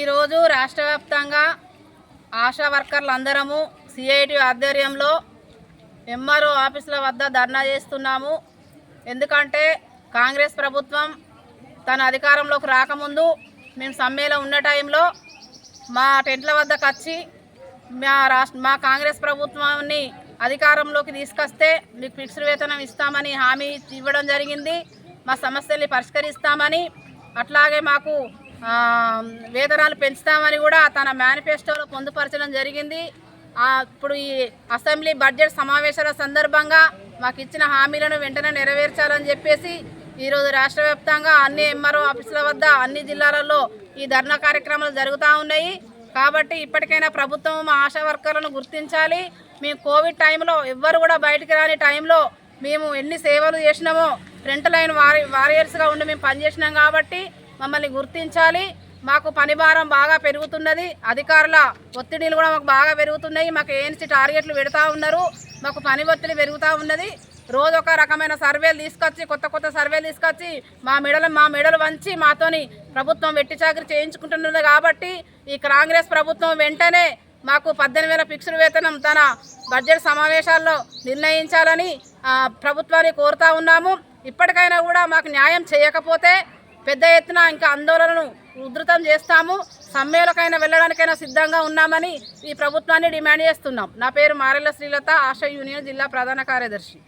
ఈరోజు రాష్ట్ర వ్యాప్తంగా ఆశా వర్కర్లు అందరము సిఐటి ఆధ్వర్యంలో ఎంఆర్ఓ ఆఫీసుల వద్ద ధర్నా చేస్తున్నాము. ఎందుకంటే కాంగ్రెస్ ప్రభుత్వం తన అధికారంలోకి రాకముందు మేము సమ్మెలో ఉన్న టైంలో మా టెంట్ల వద్దకు వచ్చి మా రాష్ట్ర మా కాంగ్రెస్ ప్రభుత్వాన్ని అధికారంలోకి తీసుకొస్తే మీకు ఫిక్స్డ్ వేతనం ఇస్తామని హామీ ఇవ్వడం జరిగింది. మా సమస్యల్ని పరిష్కరిస్తామని అట్లాగే మాకు వేతనాలు పెంచుతామని కూడా తన మేనిఫెస్టోలో పొందుపరచడం జరిగింది. ఇప్పుడు ఈ అసెంబ్లీ బడ్జెట్ సమావేశాల సందర్భంగా మాకు ఇచ్చిన హామీలను వెంటనే నెరవేర్చాలని చెప్పేసి ఈరోజు రాష్ట్ర వ్యాప్తంగా అన్ని ఎంఆర్ఓ ఆఫీసుల వద్ద అన్ని జిల్లాలలో ఈ ధర్నా కార్యక్రమాలు జరుగుతూ ఉన్నాయి. కాబట్టి ఇప్పటికైనా ప్రభుత్వం మా ఆశా వర్కర్లను గుర్తించాలి. మేము కోవిడ్ టైంలో ఎవ్వరు కూడా బయటికి రాని టైంలో మేము ఎన్ని సేవలు చేసినామో ఫ్రంట్ లైన్ వారి వారియర్స్గా ఉండి మేము పనిచేసినాం కాబట్టి మమ్మల్ని గుర్తించాలి. మాకు పని భారం బాగా పెరుగుతున్నది. అధికారుల ఒత్తిడిలు కూడా మాకు బాగా పెరుగుతున్నాయి. మాకు ఏఎన్సీ టార్గెట్లు పెడతా ఉన్నారు. మాకు పని ఒత్తిడి పెరుగుతూ ఉన్నది. రోజు ఒక రకమైన సర్వేలు తీసుకొచ్చి కొత్త కొత్త సర్వేలు తీసుకొచ్చి మా మెడలు మా మెడలు వంచి మాతోని ప్రభుత్వం వెట్టి చాకరి చేయించుకుంటున్నది కాబట్టి ఈ కాంగ్రెస్ ప్రభుత్వం వెంటనే మాకు పద్దెనిమిది వేల ఫిక్స్డ్ వేతనం తన బడ్జెట్ సమావేశాల్లో నిర్ణయించాలని ప్రభుత్వాన్ని కోరుతా ఉన్నాము. ఇప్పటికైనా కూడా మాకు న్యాయం చేయకపోతే పెద్ద ఎత్తున ఇంకా ఆందోళనను ఉధృతం చేస్తాము. సమ్మెలకైనా వెళ్ళడానికైనా సిద్ధంగా ఉన్నామని ఈ ప్రభుత్వాన్ని డిమాండ్ చేస్తున్నాం. నా పేరు మారెల్ల శ్రీలత ఆశా యూనియన్ జిల్లా ప్రధాన కార్యదర్శి.